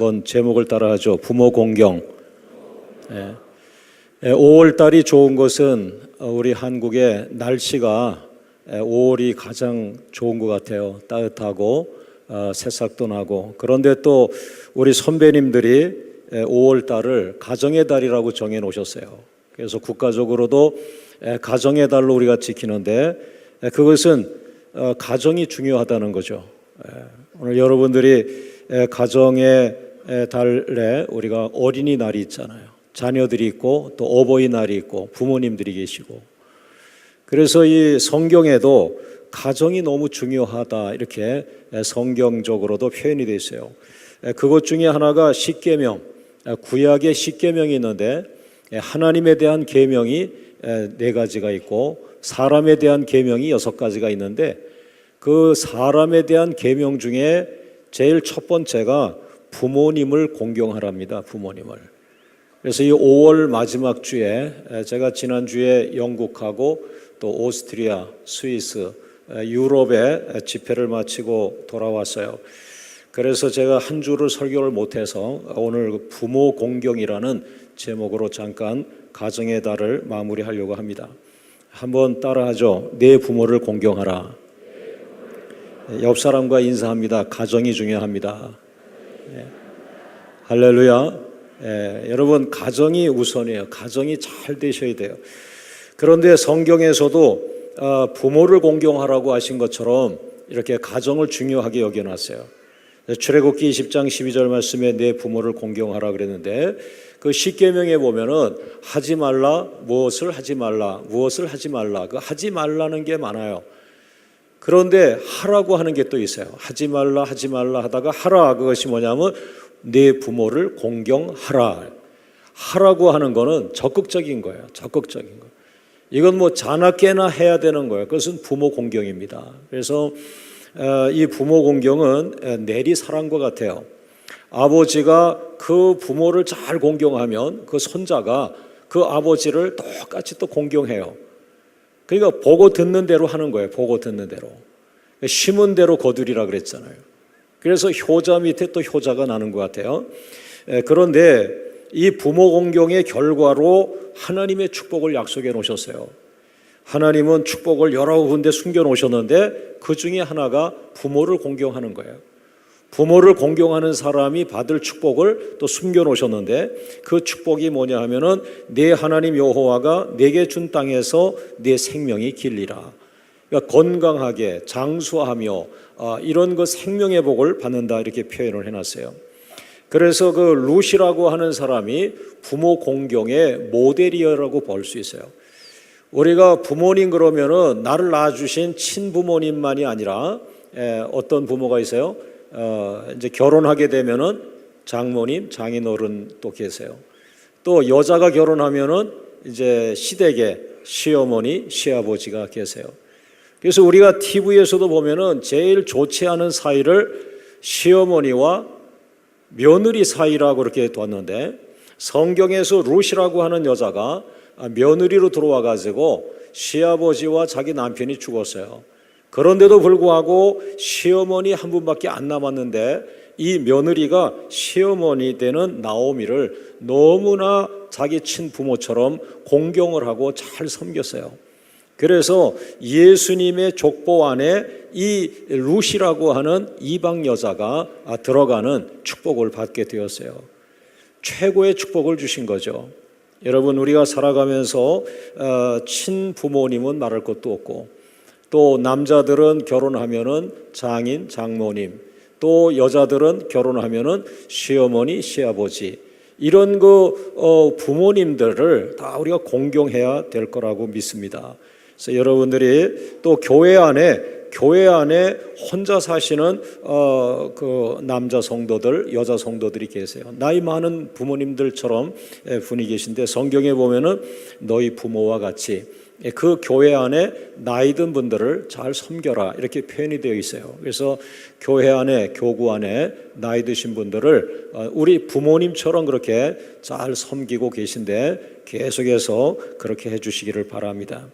한번 제목을 따라하죠. 부모 공경. 예. 예, 5월 달이 좋은 것은 어, 우리 한국의 날씨가 예, 5월이 가장 좋은 것 같아요. 따뜻하고 어, 새싹도 나고 그런데 또 우리 선배님들이 예, 5월 달을 가정의 달이라고 정해 놓으셨어요. 그래서 국가적으로도 예, 가정의 달로 우리가 지키는데 예, 그것은 어, 가정이 중요하다는 거죠. 예, 오늘 여러분들이 예, 가정의 예, 달에 우리가 어린이날이 있잖아요. 자녀들이 있고 또 어버이날이 있고 부모님들이 계시고 그래서 이 성경에도 가정이 너무 중요하다 이렇게 성경적으로도 표현이 되어 있어요. 그것 중에 하나가 십계명, 구약의 십계명이 있는데 하나님에 대한 계명이 네 가지가 있고 사람에 대한 계명이 여섯 가지가 있는데 그 사람에 대한 계명 중에 제일 첫 번째가 부모님을 공경하랍니다. 부모님을. 그래서 이 5월 마지막 주에 제가 지난 주에 영국하고 또 오스트리아, 스위스, 유럽에 집회를 마치고 돌아왔어요. 그래서 제가 한 주를 설교를 못해서 오늘 부모 공경이라는 제목으로 잠깐 가정의 달을 마무리하려고 합니다. 한번 따라하죠. 내 부모를 공경하라. 옆 사람과 인사합니다. 가정이 중요합니다. 예. 할렐루야. 예, 여러분 가정이 우선이에요. 가정이 잘 되셔야 돼요. 그런데 성경에서도 어, 부모를 공경하라고 하신 것처럼 이렇게 가정을 중요하게 여겨놨어요. 출애굽기 20장 12절 말씀에 내 부모를 공경하라 그랬는데 그 십계명에 보면은 하지 말라 무엇을 하지 말라 무엇을 하지 말라 그 하지 말라는 게 많아요. 그런데 하라고 하는 게 또 있어요. 하지 말라 하지 말라 하다가 하라 그것이 뭐냐면 내 부모를 공경하라. 하라고 하는 거는 적극적인 거예요. 적극적인 거. 이건 뭐 자나깨나 해야 되는 거예요. 그것은 부모 공경입니다. 그래서 어, 이 부모 공경은 내리 사랑과 같아요. 아버지가 그 부모를 잘 공경하면 그 손자가 그 아버지를 똑같이 또 공경해요. 그러니까 보고 듣는 대로 하는 거예요. 보고 듣는 대로. 심은 대로 거두리라 그랬잖아요. 그래서 효자 밑에 또 효자가 나는 것 같아요. 그런데 이 부모 공경의 결과로 하나님의 축복을 약속해 놓으셨어요. 하나님은 축복을 여러 군데 숨겨 놓으셨는데 그 중에 하나가 부모를 공경하는 거예요. 부모를 공경하는 사람이 받을 축복을 또 숨겨 놓으셨는데 그 축복이 뭐냐 하면은 내 하나님 여호와가 내게 준 땅에서 내 생명이 길리라. 그러니까 건강하게 장수하며 이런 그 생명의 복을 받는다 이렇게 표현을 해놨어요. 그래서 그 루시라고 하는 사람이 부모 공경의 모델이라고 볼 수 있어요. 우리가 부모님 그러면은 나를 낳아주신 친부모님만이 아니라 어떤 부모가 있어요? 어, 이제 결혼하게 되면은 장모님, 장인어른 또 계세요. 또 여자가 결혼하면은 이제 시댁에 시어머니, 시아버지가 계세요. 그래서 우리가 TV에서도 보면은 제일 좋지 않은 사이를 시어머니와 며느리 사이라고 그렇게 뒀는데 성경에서 루시라고 하는 여자가 며느리로 들어와 가지고 시아버지와 자기 남편이 죽었어요. 그런데도 불구하고 시어머니 한 분밖에 안 남았는데 이 며느리가 시어머니 되는 나오미를 너무나 자기 친부모처럼 공경을 하고 잘 섬겼어요. 그래서 예수님의 족보 안에 이 루시라고 하는 이방 여자가 들어가는 축복을 받게 되었어요. 최고의 축복을 주신 거죠. 여러분 우리가 살아가면서 어, 친부모님은 말할 것도 없고 또 남자들은 결혼하면은 장인, 장모님, 또 여자들은 결혼하면은 시어머니, 시아버지 이런 그 어, 부모님들을 다 우리가 공경해야 될 거라고 믿습니다. 그래서 여러분들이 또 교회 안에 교회 안에 혼자 사시는 어, 그 남자 성도들, 여자 성도들이 계세요. 나이 많은 부모님들처럼 분이 계신데 성경에 보면은 너희 부모와 같이 그 교회 안에 나이 든 분들을 잘 섬겨라 이렇게 표현이 되어 있어요. 그래서 교회 안에 교구 안에 나이 드신 분들을 어, 우리 부모님처럼 그렇게 잘 섬기고 계신데 계속해서 그렇게 해주시기를 바랍니다.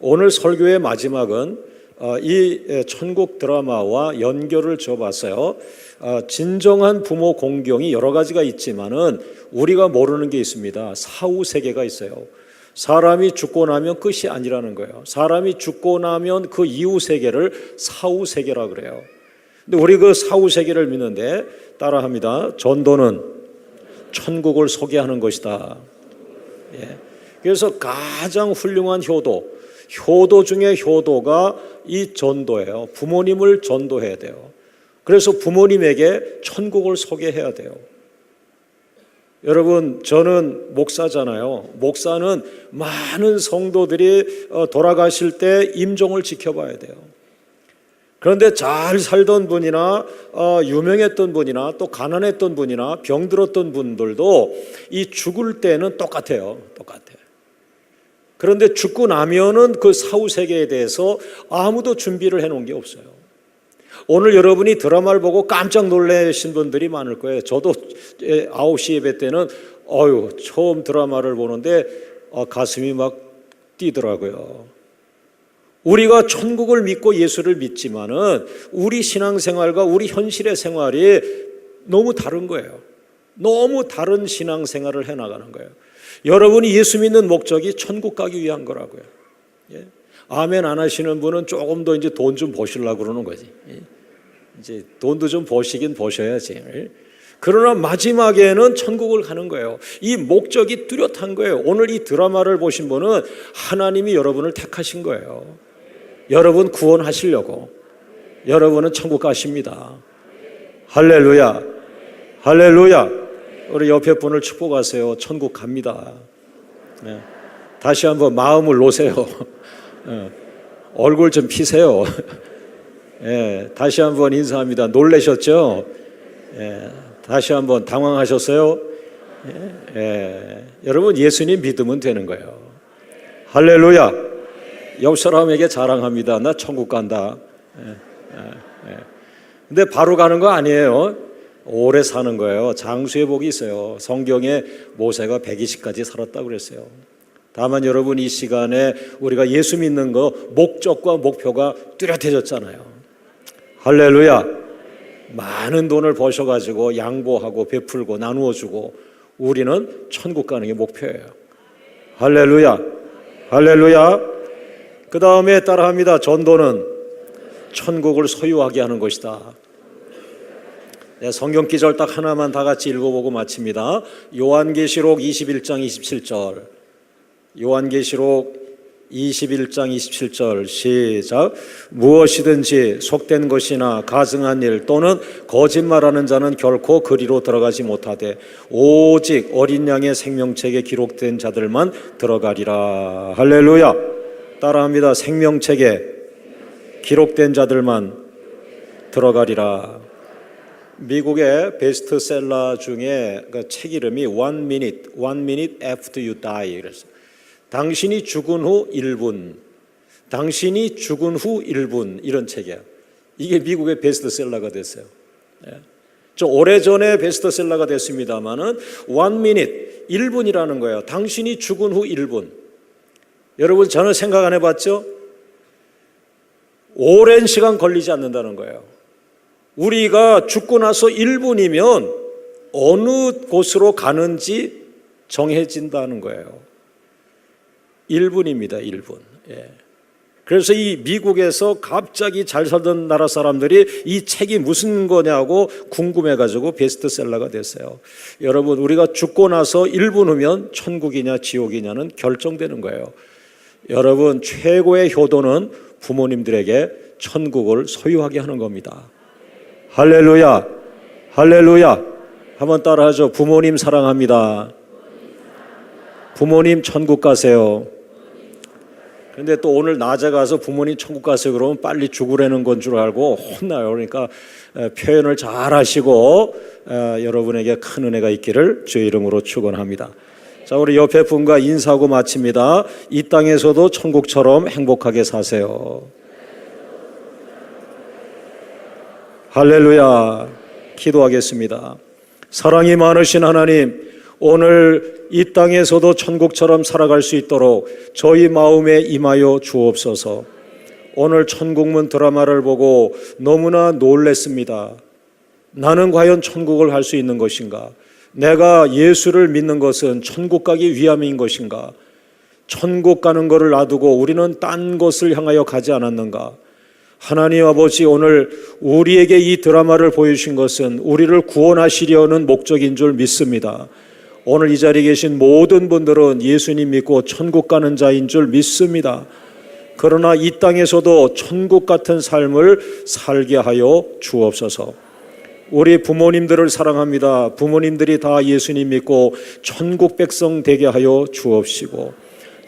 오늘 설교의 마지막은 어, 이 에, 천국 드라마와 연결을 지어봤어요. 어, 진정한 부모 공경이 여러 가지가 있지만은 우리가 모르는 게 있습니다. 사후 세계가 있어요. 사람이 죽고 나면 끝이 아니라는 거예요. 사람이 죽고 나면 그 이후 세계를 사후 세계라 그래요. 근데 우리 그 사후 세계를 믿는데 따라합니다. 전도는 천국을 소개하는 것이다. 예. 그래서 가장 훌륭한 효도, 효도 중에 효도가 이 전도예요. 부모님을 전도해야 돼요. 그래서 부모님에게 천국을 소개해야 돼요. 여러분, 저는 목사잖아요. 목사는 많은 성도들이 어, 돌아가실 때 임종을 지켜봐야 돼요. 그런데 잘 살던 분이나 어, 유명했던 분이나 또 가난했던 분이나 병들었던 분들도 이 죽을 때는 똑같아요. 똑같아요. 그런데 죽고 나면은 그 사후 세계에 대해서 아무도 준비를 해 놓은 게 없어요. 오늘 여러분이 드라마를 보고 깜짝 놀라신 분들이 많을 거예요. 저도 9시 예배 때는 어유 처음 드라마를 보는데 어, 가슴이 막 뛰더라고요. 우리가 천국을 믿고 예수를 믿지만은 우리 신앙생활과 우리 현실의 생활이 너무 다른 거예요. 너무 다른 신앙생활을 해 나가는 거예요. 여러분이 예수 믿는 목적이 천국 가기 위한 거라고요. 예? 아멘 안 하시는 분은 조금 더 이제 돈 좀 버시려고 그러는 거지. 예? 이제 돈도 좀 버시긴 버셔야지. 예? 그러나 마지막에는 천국을 가는 거예요. 이 목적이 뚜렷한 거예요. 오늘 이 드라마를 보신 분은 하나님이 여러분을 택하신 거예요. 여러분 구원하시려고. 여러분은 천국 가십니다. 할렐루야. 할렐루야. 우리 옆에 분을 축복하세요. 천국 갑니다. 네. 다시 한번 마음을 놓으세요. 네. 얼굴 좀 피세요. 예, 다시 한번 인사합니다. 놀라셨죠? 예, 다시 한번 당황하셨어요? 예, 예. 여러분 예수님 믿으면 되는 거예요. 할렐루야. 옆 사람에게 자랑합니다. 나 천국 간다. 예, 예, 예. 바로 가는 거 아니에요. 오래 사는 거예요. 장수의 복이 있어요. 성경에 모세가 120까지 살았다고 그랬어요. 다만 여러분 이 시간에 우리가 예수 믿는 거 목적과 목표가 뚜렷해졌잖아요. 할렐루야. 많은 돈을 버셔가지고 양보하고 베풀고 나누어 주고 우리는 천국 가는 게 목표예요. 할렐루야. 할렐루야. 그 다음에 따라합니다. 전도는 천국을 소유하게 하는 것이다. 네, 성경 기절 딱 하나만 다 같이 읽어보고 마칩니다. 요한계시록 21장 27절. 요한계시록 21장 27절 시작. 무엇이든지 속된 것이나 가증한 일 또는 거짓말하는 자는 결코 그리로 들어가지 못하되 오직 어린 양의 생명책에 기록된 자들만 들어가리라. 할렐루야. 따라합니다. 생명책에 기록된 자들만 들어가리라. 미국의 베스트셀러 중에 그 책 이름이 One Minute, One Minute After You Die 그래서 당신이 죽은 후 1분, 당신이 죽은 후 1분 이런 책이야. 이게 미국의 베스트셀러가 됐어요. 예. 저 오래전에 베스트셀러가 됐습니다만은 one minute 1분이라는 거예요. 당신이 죽은 후 1분. 여러분 전혀 생각 안 해봤죠? 오랜 시간 걸리지 않는다는 거예요. 우리가 죽고 나서 1분이면 어느 곳으로 가는지 정해진다는 거예요. 1분입니다. 1분. 예. 그래서 이 미국에서 갑자기 잘 살던 나라 사람들이 이 책이 무슨 거냐고 궁금해가지고 베스트셀러가 됐어요. 여러분, 우리가 죽고 나서 1분 후면 천국이냐 지옥이냐는 결정되는 거예요. 여러분, 최고의 효도는 부모님들에게 천국을 소유하게 하는 겁니다. 할렐루야, 할렐루야. 한번 따라하죠. 부모님 사랑합니다. 부모님 천국 가세요. 근데 또 오늘 낮에 가서 부모님 천국 가세요 그러면 빨리 죽으라는 건 줄 알고 혼나요. 그러니까 표현을 잘 하시고 여러분에게 큰 은혜가 있기를 주의 이름으로 축원합니다. 자, 우리 옆에 분과 인사하고 마칩니다. 이 땅에서도 천국처럼 행복하게 사세요. 할렐루야. 기도하겠습니다. 사랑이 많으신 하나님, 오늘 이 땅에서도 천국처럼 살아갈 수 있도록 저희 마음에 임하여 주옵소서. 오늘 천국문 드라마를 보고 너무나 놀랬습니다. 나는 과연 천국을 갈수 있는 것인가? 내가 예수를 믿는 것은 천국 가기 위함인 것인가? 천국 가는 것을 놔두고 우리는 딴 곳을 향하여 가지 않았는가? 하나님 아버지 오늘 우리에게 이 드라마를 보여주신 것은 우리를 구원하시려는 목적인 줄 믿습니다. 오늘 이 자리에 계신 모든 분들은 예수님 믿고 천국 가는 자인 줄 믿습니다. 그러나 이 땅에서도 천국 같은 삶을 살게 하여 주옵소서. 우리 부모님들을 사랑합니다. 부모님들이 다 예수님 믿고 천국 백성 되게 하여 주옵시고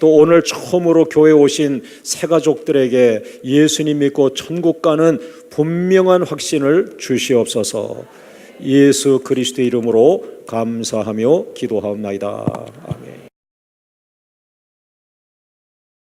또 오늘 처음으로 교회 오신 새 가족들에게 예수님 믿고 천국 가는 분명한 확신을 주시옵소서. 예수 그리스도의 이름으로 감사하며 기도하옵나이다. 아멘.